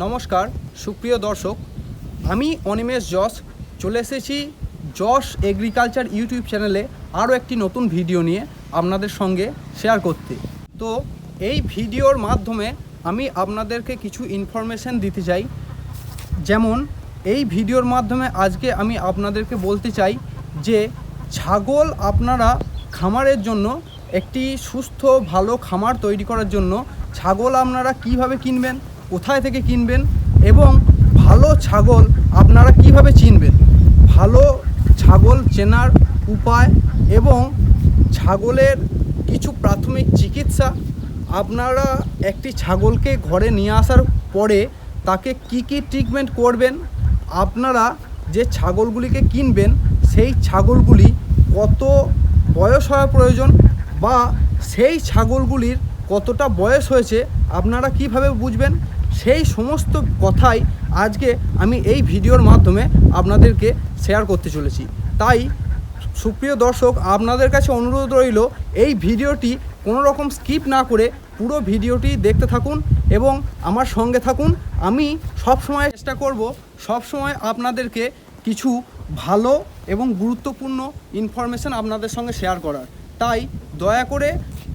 নমস্কার, সুপ্রিয় দর্শক, আমি অনিমেষ যশ। চলে এসেছি যশ এগ্রিকালচার ইউটিউব চ্যানেলে আরও একটি নতুন ভিডিও নিয়ে আপনাদের সঙ্গে শেয়ার করতে। তো এই ভিডিওর মাধ্যমে আমি আপনাদেরকে কিছু ইনফরমেশন দিতে চাই। যেমন, এই ভিডিওর মাধ্যমে আজকে আমি আপনাদেরকে বলতে চাই যে, ছাগল আপনারা খামারের জন্য একটি সুস্থ, ভালো খামার তৈরি করার জন্য ছাগল আপনারা কীভাবে কিনবেন? কোথায় থেকে কিনবেন এবং ভালো ছাগল আপনারা কীভাবে চিনবেন? ভালো ছাগল চেনার উপায় এবং ছাগলের কিছু প্রাথমিক চিকিৎসা, আপনারা একটি ছাগলকে ঘরে নিয়ে আসার পরে তাকে কি কি ট্রিটমেন্ট করবেন, আপনারা যে ছাগলগুলিকে কিনবেন, সেই ছাগলগুলি কত বয়স হওয়া প্রয়োজন বা সেই ছাগলগুলির কতটা বয়স হয়েছে, আপনারা কীভাবে বুঝবেন? সেই সমস্ত কথাই আজকে আমি এই ভিডিওর মাধ্যমে আপনাদেরকে শেয়ার করতে চলেছি। তাই সুপ্রিয় দর্শক, আপনাদের কাছে অনুরোধ রইল, এই ভিডিওটি কোনো রকম স্কিপ না করে পুরো ভিডিওটি দেখতে থাকুন এবং আমার সঙ্গে থাকুন। আমি সব সময় চেষ্টা করব সব সময় আপনাদেরকে কিছু ভালো এবং গুরুত্বপূর্ণ ইনফরমেশন আপনাদের সঙ্গে শেয়ার করার। তাই দয়া করে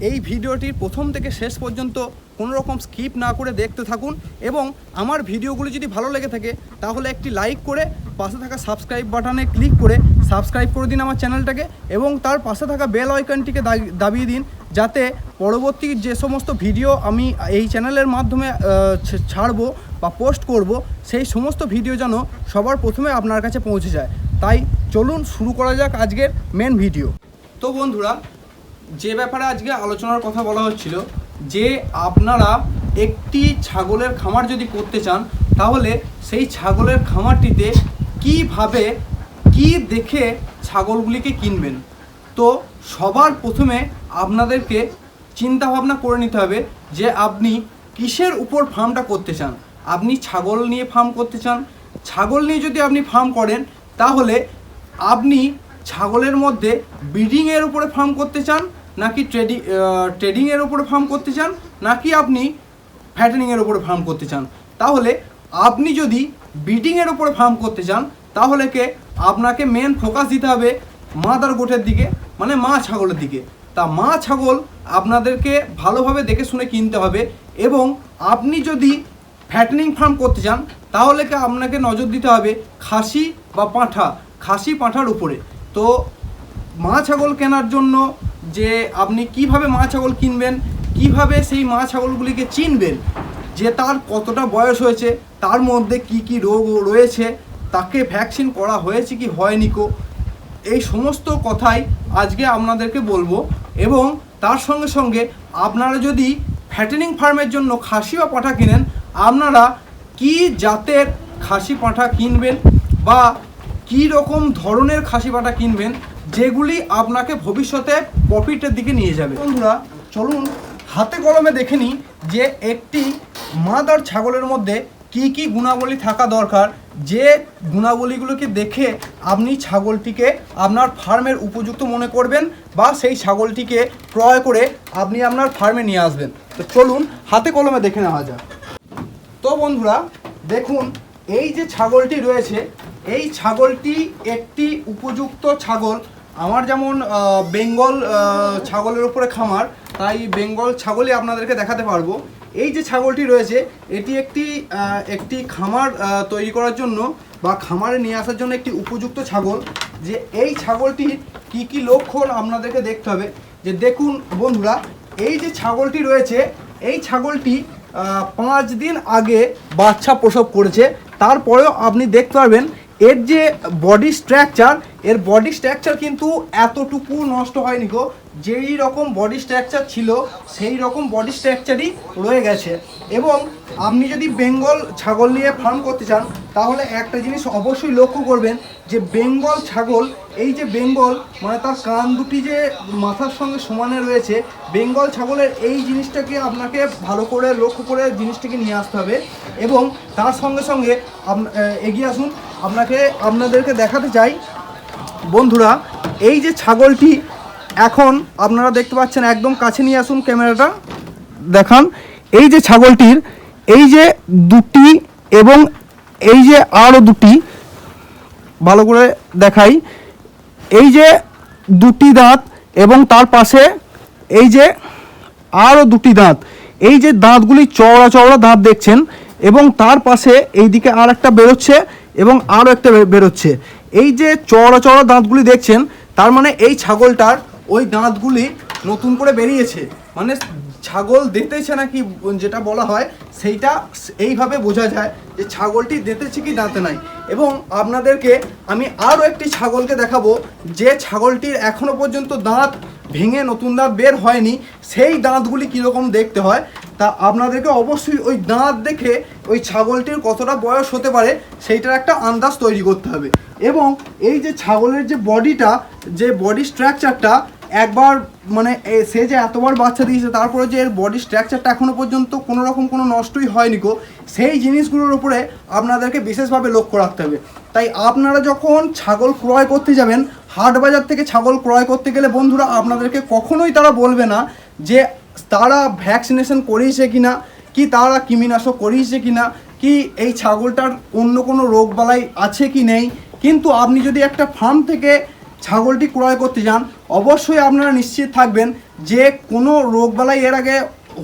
এই ভিডিওটির প্রথম থেকে শেষ পর্যন্ত কোনো রকম স্কিপ না করে দেখতে থাকুন এবং আমার ভিডিওগুলি যদি ভালো লেগে থাকে, তাহলে একটি লাইক করে পাশে থাকা সাবস্ক্রাইব বাটনে ক্লিক করে সাবস্ক্রাইব করে দিন আমার চ্যানেলটাকে এবং তার পাশে থাকা বেল আইকনটিকে দাবি- দাবিয়ে দিন যাতে পরবর্তী যে সমস্ত ভিডিও আমি এই চ্যানেলের মাধ্যমে ছাড়বো বা পোস্ট করব, সেই সমস্ত ভিডিও যেন সবার প্রথমে আপনার কাছে পৌঁছে যায়। তাই চলুন শুরু করা যাক আজকের মেন ভিডিও তো বন্ধুরা, যে ব্যাপারে আজকে আলোচনার কথা বলা হচ্ছিল যে আপনারা একটি ছাগলের খামার যদি করতে চান, তাহলে সেই ছাগলের খামারটিতে কীভাবে, কি দেখে ছাগলগুলিকে কিনবেন? তো সবার প্রথমে আপনাদেরকে চিন্তা ভাবনা করে নিতে হবে যে আপনি কিসের উপর ফার্মটা করতে চান? আপনি ছাগল নিয়ে ফার্ম করতে চান? ছাগল নিয়ে যদি আপনি ফার্ম করেন, তাহলে আপনি ছাগলের মধ্যে ব্রিডিংয়ের উপরে ফার্ম করতে চান? নাকি ট্রেডিং ট্রেডিংয়ের উপরে ফার্ম করতে চান, নাকি আপনি ফ্যাটেনিংয়ের উপরে ফার্ম করতে চান? তাহলে আপনি যদি ব্রিডিংয়ের উপরে ফার্ম করতে চান, তাহলে কে? আপনাকে মেন ফোকাস দিতে হবে মাদার গোটের দিকে মানে মা ছাগলের দিকে। তা মা ছাগল আপনাদেরকে ভালোভাবে দেখে শুনে কিনতে হবে এবং আপনি যদি ফ্যাটেনিং ফার্ম করতে চান, তাহলে আপনাকে নজর দিতে হবে খাসি বা পাঁঠা, খাসি পাঁঠার উপরে। তো মা ছাগল কেনার জন্য যে আপনি কীভাবে মা ছাগল কিনবেন, কীভাবে সেই মা ছাগলগুলিকে চিনবেন, যে তার কতটা বয়স হয়েছে, তার মধ্যে কি কি রোগ রয়েছে, তাকে ভ্যাকসিন করা হয়েছে কি হয়নি কো, এই সমস্ত কথাই আজকে আপনাদেরকে বলব। এবং তার সঙ্গে সঙ্গে আপনারা যদি ফ্যাটেনিং ফার্মের জন্য খাসি বা পাঁঠা কিনেন, আপনারা কি জাতের খাসি পাঁঠা কিনবেন বা কী রকম ধরনের খাসি পাঁঠা কিনবেন যেগুলি আপনাকে ভবিষ্যতে প্রফিটের দিকে নিয়ে যাবে। বন্ধুরা, চলুন হাতে কলমে দেখে নিই যে একটি মাদার ছাগলের মধ্যে কি কি গুণাবলী থাকা দরকার। যে গুণাবলীগুলোকে দেখে আপনি ছাগলটিকে আপনার ফার্মের উপযুক্ত মনে করবেন বা সেই ছাগলটিকে ক্রয় করে আপনি আপনার ফার্মে নিয়ে আসবেন। তো চলুন হাতে কলমে দেখে নেওয়া যাক। তো বন্ধুরা, দেখুন, এই যে ছাগলটি রয়েছে, এই ছাগলটি একটি উপযুক্ত ছাগল। আমার যেমন বেঙ্গল ছাগলের উপরে খামার, তাই বেঙ্গল ছাগলই আপনাদেরকে দেখাতে পারব। এই যে ছাগলটি রয়েছে, এটি একটি একটি খামার তৈরি করার জন্য বা খামারে নিয়ে আসার জন্য একটি উপযুক্ত ছাগল। যে এই ছাগলটির কি কি লক্ষণ আপনাদেরকে দেখতে হবে, যে দেখুন বন্ধুরা, এই যে ছাগলটি রয়েছে, এই ছাগলটি পাঁচ দিন আগে বাচ্চা প্রসব করেছে। তারপরেও আপনি দেখতে পারবেন এর যে বডি স্ট্রাকচার এর বডি স্ট্রাকচার কিন্তু এতটুকু নষ্ট হয়নি গো। যেই রকম বডি স্ট্রাকচার ছিল, সেই রকম বডি স্ট্রাকচারই রয়ে গেছে। এবং আপনি যদি বেঙ্গল ছাগল নিয়ে ফার্ম করতে চান, তাহলে একটা জিনিস অবশ্যই লক্ষ্য করবেন যে বেঙ্গল ছাগল, এই যে বেঙ্গল মানে তার কান দুটি যে মাথার সঙ্গে সমানে রয়েছে, বেঙ্গল ছাগলের এই জিনিসটাকে আপনাকে ভালো করে, লক্ষ্য করে জিনিসটাকে নিয়ে আসতে হবে। এবং তার সঙ্গে সঙ্গে এগিয়ে আসুন। আপনাকে, আপনাদেরকে দেখাতে চাই। বন্ধুরা, এই যে ছাগলটি এখন আপনারা দেখতে পাচ্ছেন, একদম কাছে নিয়ে আসুন ক্যামেরাটা। দেখান, এই যে ছাগলটির, এই যে দুটি এবং এই যে আরও দুটি, ভালো করে দেখাই। এই যে দুটি দাঁত এবং তার পাশে এই যে আরও দুটি দাঁত। এই যে দাঁতগুলি চওড়া চওড়া দাঁত দেখছেন এবং তার পাশে এইদিকে আর একটা বেরোচ্ছে। এবং আরও একটা বেরোচ্ছে। এই যে চড়া চড়া দাঁতগুলি দেখছেন, তার মানে এই ছাগলটার ওই দাঁতগুলি নতুন করে বেরিয়েছে। মানে ছাগল দেতেছে নাকি যেটা বলা হয়, সেইটা এইভাবে বোঝা যায় যে ছাগলটি দেতেছে কি দাঁতে নাই। এবং আপনাদেরকে আমি আরও একটি ছাগলকে দেখাবো, যে ছাগলটির এখনও পর্যন্ত দাঁত ভেঙে নতুন দাঁত বের হয়নি, সেই দাঁতগুলি কীরকম দেখতে হয়, তা আপনাদেরকে অবশ্যই ওই দাঁত দেখে ওই ছাগলটির কতটা বয়স হতে পারে, সেইটার একটা আন্দাজ তৈরি করতে হবে। এবং এই যে ছাগলের যে বডিটা, যে বডি স্ট্রাকচারটা একবার মানে সে যে এতবার বাচ্চা দিয়েছে, তারপরে যে এর বডি স্ট্রাকচারটা এখনও পর্যন্ত কোনো রকম কোনো নষ্টই হয়নি গো, সেই জিনিসগুলোর উপরে আপনাদেরকে বিশেষভাবে লক্ষ্য রাখতে হবে। তাই আপনারা যখন ছাগল ক্রয় করতে যাবেন, হাট বাজার থেকে ছাগল ক্রয় করতে গেলে বন্ধুরা আপনাদেরকে কখনোই তারা বলবে না যে তারা ভ্যাকসিনেশন করিয়েছে কি না কি তারা কৃমিনাশক করিয়েছে কি না কি এই ছাগলটার অন্য কোনো রোগ বালাই আছে কি নেই। কিন্তু আপনি যদি একটা ফার্ম থেকে ছাগলটি ক্রয় করতে যান, অবশ্যই আপনারা নিশ্চিত থাকবেন যে কোনো রোগবালাই এর আগে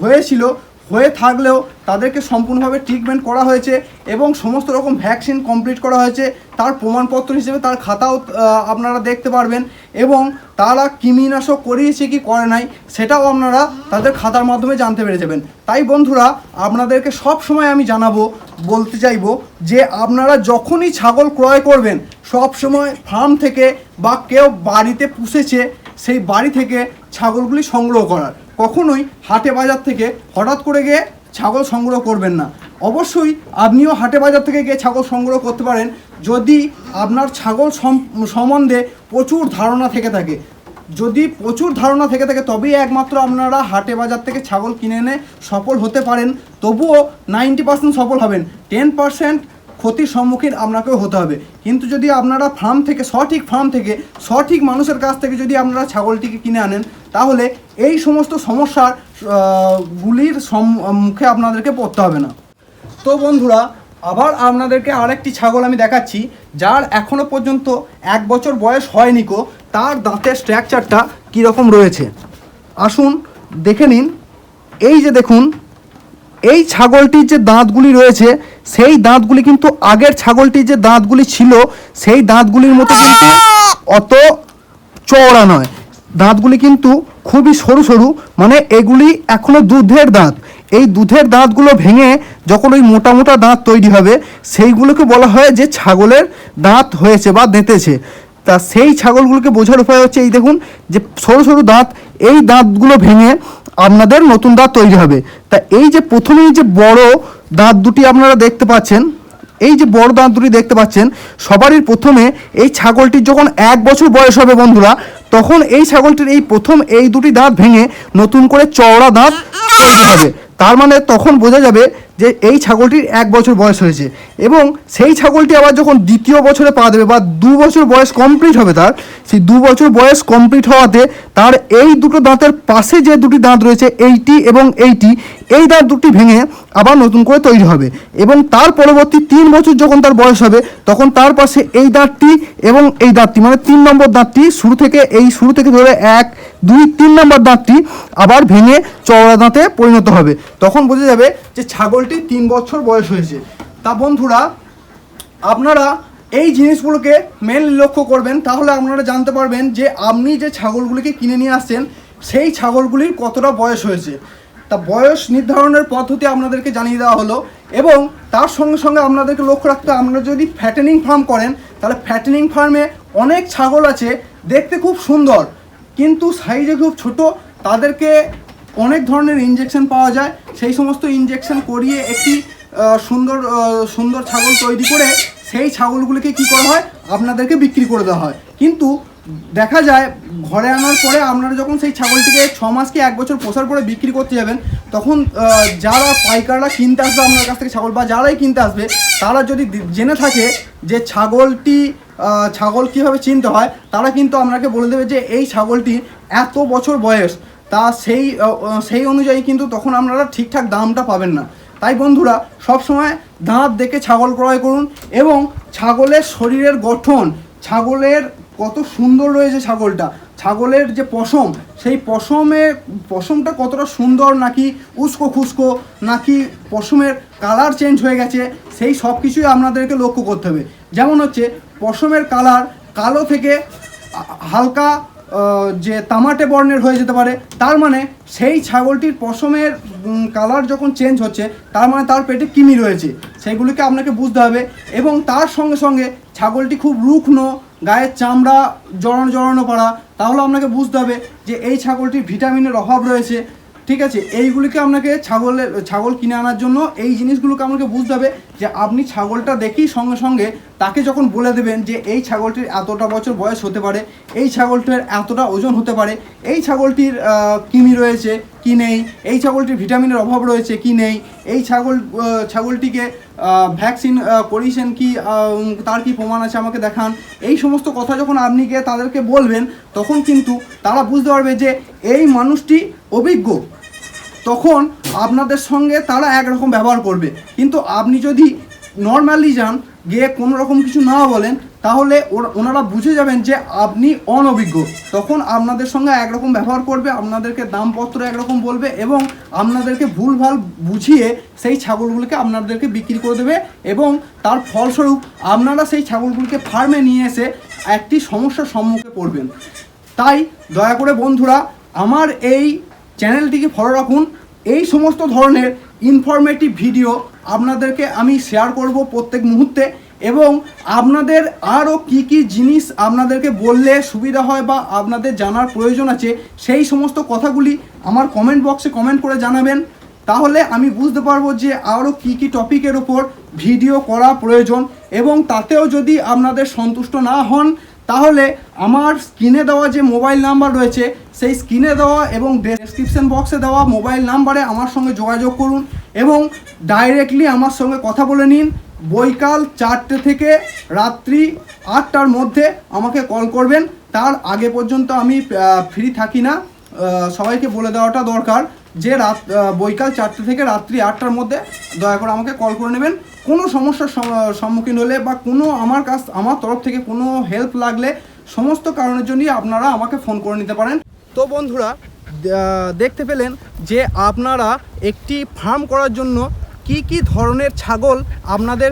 হয়েছিল, হয়ে থাকলেও তাদেরকে সম্পূর্ণভাবে ট্রিটমেন্ট করা হয়েছে এবং সমস্ত রকম ভ্যাকসিন কমপ্লিট করা হয়েছে। তার প্রমাণপত্র হিসেবে তার খাতাও আপনারা দেখতে পারবেন এবং তারা কৃমিনাশক করিয়েছে কি করে নাই, সেটাও আপনারা তাদের খাতার মাধ্যমে জানতে পেরে যাবেন। তাই বন্ধুরা, আপনাদেরকে সব সময় আমি জানাব, বলতে চাইব যে আপনারা যখনই ছাগল ক্রয় করবেন, সব সময় ফার্ম থেকে বা কেউ বাড়িতে পুষেছে, সেই বাড়ি থেকে ছাগলগুলি সংগ্রহ করার। কখনোই হাটে বাজার থেকে হঠাৎ করে গিয়ে ছাগল সংগ্রহ করবেন না। অবশ্যই আপনিও হাটে বাজার থেকে গিয়ে ছাগল সংগ্রহ করতে পারেন। যদি আপনার ছাগল সম্বন্ধে প্রচুর ধারণা থেকে থাকে। যদি প্রচুর ধারণা থেকে থাকে, তবেই একমাত্র আপনারা হাটে বাজার থেকে ছাগল কিনে এনে সফল হতে পারেন। তবুও নাইনটি পার্সেন্ট সফল হবেন। টেন পার্সেন্ট ক্ষতির সম্মুখীন আপনাকেও হতে হবে। কিন্তু যদি আপনারা ফার্ম থেকে, সঠিক ফার্ম থেকে, সঠিক মানুষের কাছ থেকে যদি আপনারা ছাগলটিকে কিনে আনেন, তাহলে এই সমস্ত সমস্যার গুলির মুখে আপনাদেরকে পড়তে হবে না। তো বন্ধুরা, আবার আপনাদেরকে আরেকটি ছাগল আমি দেখাচ্ছি, যার এখনও পর্যন্ত এক বছর বয়স হয়নি কো তার দাঁতের স্ট্রাকচারটা কীরকম রয়েছে? আসুন দেখে নিন। এই যে দেখুন, এই ছাগলটির যে দাঁতগুলি রয়েছে সেই দাঁতগুলি কিন্তু আগের ছাগলটির যে দাঁতগুলি ছিল, সেই দাঁতগুলির মতো কিন্তু অত চওড়া নয়। দাঁতগুলি কিন্তু খুবই সরু সরু মানে এগুলি এখনও দুধের দাঁত। এই দুধের দাঁতগুলো ভেঙে যখন ওই মোটা মোটা দাঁত তৈরি হবে, সেইগুলোকে বলা হয় যে ছাগলের দাঁত হয়েছে বা দেঁতেছে তা সেই ছাগলগুলোকে বোঝার উপায় হচ্ছে এই দেখুন, যে সরু সরু দাঁত, এই দাঁতগুলো ভেঙে আপনাদের নতুন দাঁত তৈরি হবে। তা এই যে প্রথমেই যে বড় দাঁত দুটি আপনারা দেখতে পাচ্ছেন। এই যে বড় দাঁত দুটি দেখতে পাচ্ছেন, সবারই প্রথমে এই ছাগলটির যখন এক বছর বয়স হবে বন্ধুরা, তখন এই ছাগলটির এই প্রথম এই দুটি দাঁত ভেঙে নতুন করে চওড়া দাঁত তৈরি হবে। তার মানে তখন বোঝা যাবে যে এই ছাগলটির এক বছর বয়স হয়েছে। এবং সেই ছাগলটি আবার যখন দ্বিতীয় বছরে পা দেবে বা দু বছর বয়স কমপ্লিট হবে তার, সেই দু বছর বয়স কমপ্লিট হওয়াতে তার এই দুটো দাঁতের পাশে যে দুটি দাঁত রয়েছে, এইটি এবং এইটি, এই দাঁত দুটি ভেঙে আবার নতুন করে তৈরি হবে। এবং তার পরবর্তী তিন বছর যখন তার বয়স হবে, তখন তার পাশে এই দাঁতটি এবং এই দাঁতটি মানে তিন নম্বর দাঁতটি শুরু থেকে, এই শুরু থেকে ধরে এক দুই, তিন নম্বর দাঁতটি আবার ভেঙে চওড়া দাঁতে পরিণত হবে। তখন বোঝা যাবে যে ছাগলটি তিন বছর বয়স হয়েছে। তা বন্ধুরা, আপনারা এই জিনিসগুলোকে মেন লক্ষ্য করবেন, তাহলে আপনারা জানতে পারবেন যে আপনি যে ছাগলগুলিকে কিনে নিয়ে আসছেন, সেই ছাগলগুলির কতটা বয়স হয়েছে। তা বয়স নির্ধারণের পদ্ধতি আপনাদেরকে জানিয়ে দেওয়া হলো এবং তার সঙ্গে সঙ্গে আপনাদেরকে লক্ষ্য রাখতে আপনারা যদি ফ্যাটেনিং ফার্ম করেন, তাহলে ফ্যাটেনিং ফার্মে অনেক ছাগল আছে, দেখতে খুব সুন্দর। কিন্তু সাইজে খুব ছোট, তাদেরকে অনেক ধরনের ইঞ্জেকশন পাওয়া যায়। সেই সমস্ত ইঞ্জেকশন করিয়ে একটি সুন্দর সুন্দর ছাগল তৈরি করে সেই ছাগলগুলিকে কি করা হয়? আপনাদেরকে বিক্রি করে দেওয়া হয়। কিন্তু দেখা যায়, ঘরে আনার পরে আপনারা যখন সেই ছাগলটিকে ছ মাস কি এক বছর পোষার পরে বিক্রি করতে যাবেন, তখন যারা পাইকাররা কিনতে আসবে আপনার কাছ থেকে ছাগল বা যারাই কিনতে আসবে, তারা যদি জেনে থাকে যে ছাগলটি ছাগল কীভাবে চিনতে হয়, তারা কিন্তু আপনাকে বলে দেবে যে এই ছাগলটি এত বছর বয়স, তা সেই সেই অনুযায়ী কিন্তু তখন আপনারা ঠিকঠাক দামটা পাবেন না। তাই বন্ধুরা সবসময় দাঁত দেখে ছাগল ক্রয় করুন এবং ছাগলের শরীরের গঠন, ছাগলের কত সুন্দর রয়েছে ছাগলটা। ছাগলের যে পশম, সেই পশমে, পশমটা কতটা সুন্দর নাকি উস্কো খুস্কো, নাকি পশমের কালার চেঞ্জ হয়ে গেছে, সেই সব কিছুই আপনাদেরকে লক্ষ্য করতে হবে। যেমন হচ্ছে, পশমের কালার কালো থেকে হালকা যে তামাটে বর্ণের হয়ে যেতে পারে, তার মানে সেই ছাগলটির পশমের কালার যখন চেঞ্জ হচ্ছে, তার মানে তার পেটে কিমি রয়েছে। সেগুলিকে আপনাকে বুঝতে হবে এবং তার সঙ্গে সঙ্গে ছাগলটি খুব রুগ্ন গায়ের চামড়া জড়ানো জড়ানো পাড়া তাহলে আপনাকে বুঝতে হবে যে এই ছাগলটির ভিটামিনের অভাব রয়েছে। ঠিক আছে? এইগুলিকে আপনাকে ছাগলের, ছাগল কিনে আনার জন্য এই জিনিসগুলোকে আমাকে বুঝতে হবে যে আপনি ছাগলটা দেখেই সঙ্গে সঙ্গে তাকে যখন বলে দেবেন যে এই ছাগলটির এতটা বছর বয়স হতে পারে, এই ছাগলটির এতটা ওজন হতে পারে, এই ছাগলটির কিমি রয়েছে কি নেই, এই ছাগলটির ভিটামিনের অভাব রয়েছে কি নেই, এই ছাগল ছাগলটিকে ভ্যাকসিন করিয়েছেন কি তার কি প্রমাণ আছে আমাকে দেখান। এই সমস্ত কথা যখন আপনি গিয়ে তাদেরকে বলবেন, তখন কিন্তু তারা বুঝতে পারবে যে এই মানুষটি অভিজ্ঞ। তখন আপনাদের সঙ্গে তারা একরকম ব্যবহার করবে। কিন্তু আপনি যদি নর্মালি যান, গিয়ে কোনো রকম কিছু না বলেন, তাহলে ওনারা বুঝে যাবেন যে আপনি অনভিজ্ঞ। তখন আপনাদের সঙ্গে একরকম ব্যবহার করবে, আপনাদেরকে দামপত্র একরকম বলবে এবং আপনাদেরকে ভুলভাল বুঝিয়ে সেই ছাগলগুলোকে আপনাদেরকে বিক্রি করে দেবে এবং তার ফলস্বরূপ আপনারা সেই ছাগলগুলোকে ফার্মে নিয়ে এসে একটি সমস্যার সম্মুখে পড়বেন। তাই দয়া করে বন্ধুরা, আমার এই চ্যানেলটিকে ফলো রাখুন। এই সমস্ত ধরনের ইনফরমেটিভ ভিডিও আপনাদেরকে আমি শেয়ার করব প্রত্যেক মুহূর্তে এবং আপনাদের আরও কি কি জিনিস আপনাদেরকে বললে সুবিধা হয় বা আপনাদের জানার প্রয়োজন আছে, সেই সমস্ত কথাগুলি আমার কমেন্ট বক্সে কমেন্ট করে জানাবেন। তাহলে আমি বুঝতে পারব যে আরও কি কি টপিকের ওপর ভিডিও করা প্রয়োজন এবং তাতেও যদি আপনাদের সন্তুষ্ট না হন, তাহলে আমার স্ক্রিনে দেওয়া যে মোবাইল নাম্বার রয়েছে সেই স্ক্রিনে দেওয়া এবং ডেসক্রিপশন বক্সে দেওয়া মোবাইল নাম্বারে আমার সঙ্গে যোগাযোগ করুন এবং ডাইরেক্টলি আমার সঙ্গে কথা বলে নিন। বৈকাল চারটে থেকে রাত্রি আটটার মধ্যে আমাকে কল করবেন। তার আগে পর্যন্ত আমি ফ্রি থাকি না। সবাইকে বলে দেওয়াটা দরকার যে রাত বৈকাল চারটে থেকে রাত্রি আটটার মধ্যে দয়া করে আমাকে কল করে নেবেন। কোনো সমস্যার সম্মুখীন হলে বা কোনো আমার কাছ, আমার তরফ থেকে কোনো হেল্প লাগলে সমস্ত কারণের জন্যই আপনারা আমাকে ফোন করে নিতে পারেন। তো বন্ধুরা দেখতে পেলেন যে আপনারা একটি ফার্ম করার জন্য কি কি ধরনের ছাগল আপনাদের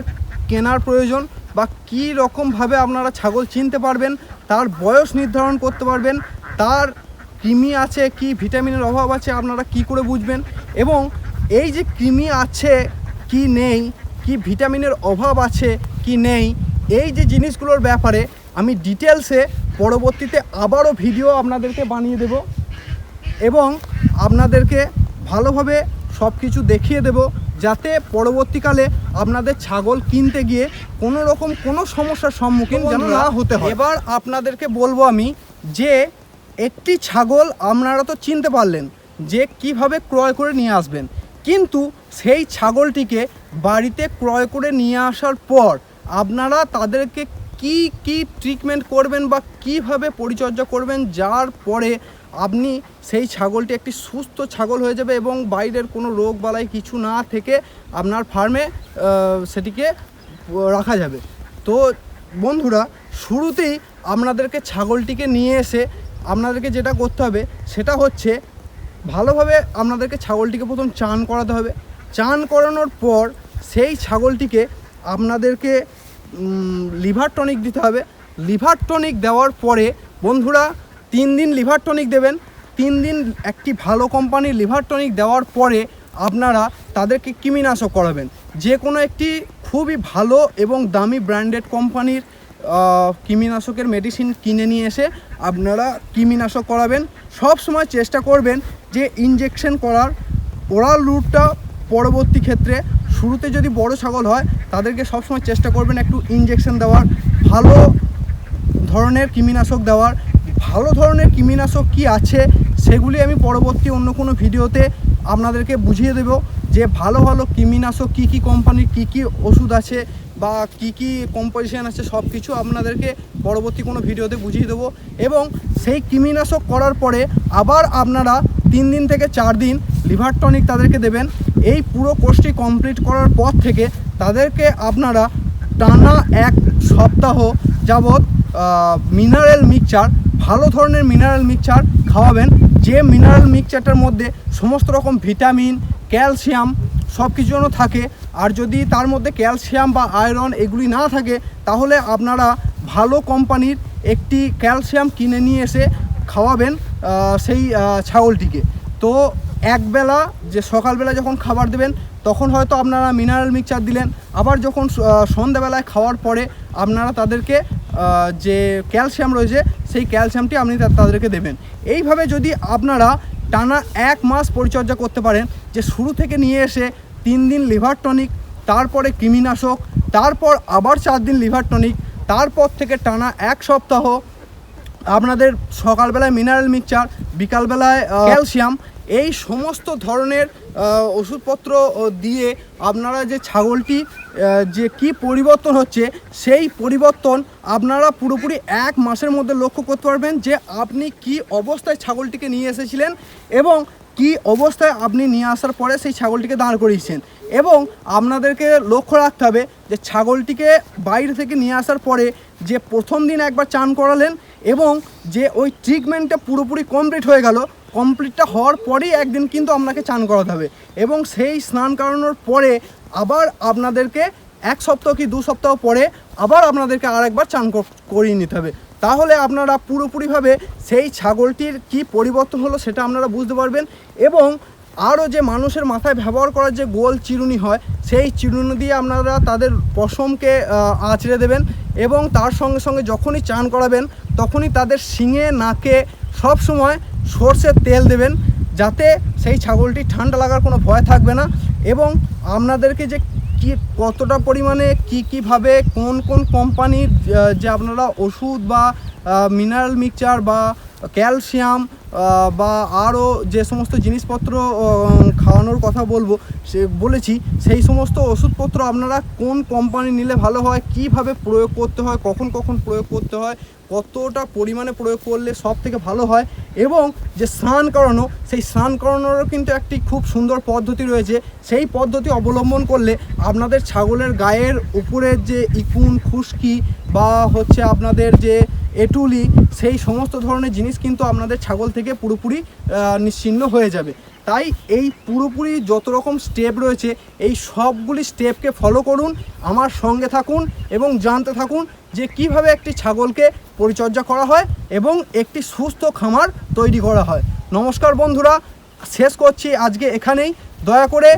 কেনার প্রয়োজন বা কী রকমভাবে আপনারা ছাগল চিনতে পারবেন, তার বয়স নির্ধারণ করতে পারবেন, তার কৃমি আছে, কি ভিটামিনের অভাব আছে, আপনারা কি করে বুঝবেন এবং এই যে কৃমি আছে কি নেই, কি ভিটামিনের অভাব আছে কি নেই, এই যে জিনিসগুলোর ব্যাপারে আমি ডিটেলসে পরবর্তীতে আবারও ভিডিও আপনাদেরকে বানিয়ে দেব এবং আপনাদেরকে ভালোভাবে সব কিছু দেখিয়ে দেব যাতে পরবর্তীকালে আপনাদের ছাগল কিনতে গিয়ে কোনো রকম কোনো সমস্যার সম্মুখীন যেন না হতে হয়। এবার আপনাদেরকে বলব আমি যে একটি ছাগল আপনারা তো চিনতে পারলেন যে কীভাবে ক্রয় করে নিয়ে আসবেন। কিন্তু সেই ছাগলটিকে বাড়িতে ক্রয় করে নিয়ে আসার পর আপনারা তাদেরকে কি কি ট্রিটমেন্ট করবেন বা কীভাবে পরিচর্যা করবেন, যার পরে আপনি সেই ছাগলটি একটি সুস্থ ছাগল হয়ে যাবে এবং বাইরের কোনো রোগ বালাই কিছু না থেকে আপনার ফার্মে সেটিকে রাখা যাবে। তো বন্ধুরা, শুরুতেই আপনাদেরকে ছাগলটিকে নিয়ে এসে আপনাদেরকে যেটা করতে হবে, সেটা হচ্ছে ভালোভাবে আপনাদেরকে ছাগলটিকে প্রথম চান করাতে হবে। চান করানোর পর সেই ছাগলটিকে আপনাদেরকে লিভার টনিক দিতে হবে। লিভার টনিক দেওয়ার পরে বন্ধুরা, তিন দিন লিভার টনিক দেবেন। তিন দিন একটি ভালো কোম্পানির লিভার টনিক দেওয়ার পরে আপনারা তাদেরকে কৃমিনাশক করাবেন। যে কোনো একটি খুবই ভালো এবং দামি ব্র্যান্ডেড কোম্পানির কৃমিনাশকের মেডিসিন কিনে নিয়ে এসে আপনারা কৃমিনাশক করাবেন। সব সময় চেষ্টা করবেন যে ইনজেকশন করার। ওরাল রুটটা পরবর্তী ক্ষেত্রে শুরুতে যদি বড় ছাগল হয়, তাদেরকে সবসময় চেষ্টা করবেন একটু ইনজেকশন দেওয়ার, ভালো ধরনের কৃমিনাশক দেওয়ার। ভালো ধরনের কৃমিনাশক কি আছে, সেগুলি আমি পরবর্তী অন্য কোনো ভিডিওতে আপনাদেরকে বুঝিয়ে দেব। যে ভালো ভালো কৃমিনাশক কী কী কোম্পানির কী কী ওষুধ আছে বা কি কি কম্পোজিশন আছে সব কিছু আপনাদেরকে পরবর্তী কোনো ভিডিওতে বুঝিয়ে দেবো। এবং সেই কৃমিনাশক করার পরে আবার আপনারা তিন দিন থেকে চার দিন লিভার টনিক তাদেরকে দেবেন। এই পুরো কোর্সটি কমপ্লিট করার পর থেকে তাদেরকে আপনারা টানা এক সপ্তাহ যাবৎ মিনারেল মিক্সচার ভালো ধরনের মিনারেল মিক্সচার খাওয়াবেন। যে মিনারেল মিক্সচারটার মধ্যে সমস্ত রকম ভিটামিন ক্যালসিয়াম সব কিছু যেন থাকে। আর যদি তার মধ্যে ক্যালসিয়াম বা আয়রন এগুলি না থাকে, তাহলে আপনারা ভালো কোম্পানির একটি ক্যালসিয়াম কিনে নিয়ে এসে খাওয়াবেন। সেই ছাগলটিকে। তো একবেলা যে সকালবেলা যখন খাবার দেবেন, তখন হয়তো আপনারা মিনারেল মিক্সচার দিলেন। আবার যখন সন্ধ্যাবেলায় খাওয়ার পরে আপনারা তাদেরকে যে ক্যালসিয়াম রয়েছে, সেই ক্যালসিয়ামটি আপনি তাদেরকে দেবেন। এইভাবে যদি আপনারা টানা এক মাস পরিচর্যা করতে পারেন, যে শুরু থেকে নিয়ে এসে তিন দিন লিভার টনিক, তারপরে কৃমিনাশক, তারপর আবার চার দিন লিভার টনিক, তারপর থেকে টানা এক সপ্তাহ আপনাদের সকালবেলায় মিনারেল মিক্সচার বিকালবেলায় ক্যালসিয়াম এই সমস্ত ধরনের ওষুধপত্র দিয়ে আপনারা যে ছাগলটি যে কি পরিবর্তন হচ্ছে সেই পরিবর্তন আপনারা পুরোপুরি এক মাসের মধ্যে লক্ষ্য করতে পারবেন যে আপনি কি অবস্থায় ছাগলটিকে নিয়ে এসেছিলেন এবং কি অবস্থায় আপনি নিয়ে আসার পরে সেই ছাগলটিকে দাঁড় করিয়েছেন। এবং আপনাদেরকে লক্ষ্য রাখতে হবে যে ছাগলটিকে বাইরে থেকে নিয়ে আসার পরে যে প্রথম দিন একবার চান করালেন এবং যে ওই ট্রিটমেন্টটা পুরোপুরি কমপ্লিট হয়ে গেল কমপ্লিটটা হওয়ার পরেই একদিন কিন্তু আপনাকে চান করাতে হবে। এবং সেই স্নান করানোর পরে আবার আপনাদেরকে এক সপ্তাহ কি দু সপ্তাহ পরে আবার আপনাদেরকে আরেকবার চান কর- করিয়ে নিতে হবে। তাহলে আপনারা পুরোপুরিভাবে সেই ছাগলটির কি পরিবর্তন হলো সেটা আপনারা বুঝতে পারবেন এবং আরও যে মানুষের মাথায় ব্যবহার করার যে গোল চিরুনি হয়, সেই চিরুনি দিয়ে আপনারা তাদের পশমকে আঁচড়ে দেবেন এবং তার সঙ্গে সঙ্গে যখনই চান করাবেন তখনই তাদের শিঙে, নাকে সব সময় সর্ষের তেল দেবেন যাতে সেই ছাগলটি ঠান্ডা লাগার কোনো ভয় থাকবে না এবং আপনাদেরকে যে কি কতটা পরিমাণে কি কীভাবে কোন কোন কোম্পানির যে আপনারা ওষুধ বা মিনারেল মিক্সচার বা ক্যালসিয়াম বা আরও যে সমস্ত জিনিসপত্র খাওয়ানোর কথা বলব, সে বলেছি, সেই সমস্ত ওষুধপত্র আপনারা কোন কোম্পানি নিলে ভালো হয়, কীভাবে প্রয়োগ করতে হয়, কখন কখন প্রয়োগ করতে হয়, কতটা পরিমাণে প্রয়োগ করলে সব থেকে ভালো হয়, এবং যে স্নান করানো, সেই স্নান করানোরও কিন্তু একটি খুব সুন্দর পদ্ধতি রয়েছে। সেই পদ্ধতি অবলম্বন করলে আপনাদের ছাগলের গায়ের উপরের যে ইকুন, খুশকি বা হচ্ছে আপনাদের যে এটুলি সেই সমস্ত ধরনের জিনিস কিন্তু আপনাদের ছাগল থেকে পুরোপুরি আহ, নিশ্চিহ্ন হয়ে যাবে। তাই এই পুরোপুরি যত রকম স্টেপ রয়েছে এই সবগুলি স্টেপকে ফলো করুন আমার সঙ্গে থাকুন এবং জানতে থাকুন যে কীভাবে একটি ছাগলকে পরিচর্যা করা হয় এবং একটি সুস্থ খামার তৈরি করা হয়। নমস্কার বন্ধুরা শেষ করছি আজকে এখানেই। দয়া করে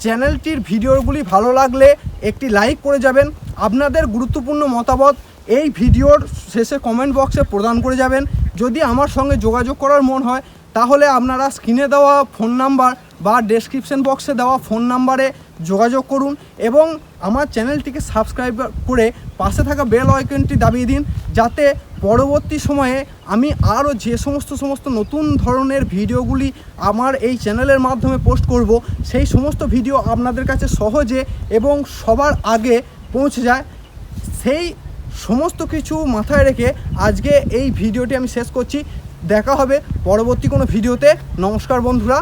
চ্যানেলটির ভিডিওগুলি ভালো লাগলে একটি লাইক করে যাবেন। আপনাদের গুরুত্বপূর্ণ মতামত এই ভিডিওর শেষে কমেন্ট বক্সে প্রদান করে যাবেন। যদি আমার সঙ্গে যোগাযোগ করার মন হয়, তাহলে আপনারা স্ক্রিনে দেওয়া ফোন নাম্বার বা ডেসক্রিপশন বক্সে দেওয়া ফোন নাম্বারে যোগাযোগ করুন এবং আমার চ্যানেলটিকে সাবস্ক্রাইব করে পাশে থাকা বেল আইকনটি দাবিয়ে দিন, যাতে পরবর্তী সময়ে আমি আরও যে সমস্ত সমস্ত নতুন ধরনের ভিডিওগুলি আমার এই চ্যানেলের মাধ্যমে পোস্ট করব, সেই সমস্ত ভিডিও আপনাদের কাছে সহজে এবং সবার আগে পৌঁছে যায়। সেই সমস্ত কিছু মাথায় রেখে আজকে এই ভিডিওটি আমি শেষ করছি। দেখা হবে পরবর্তী কোনো ভিডিওতে। নমস্কার বন্ধুরা।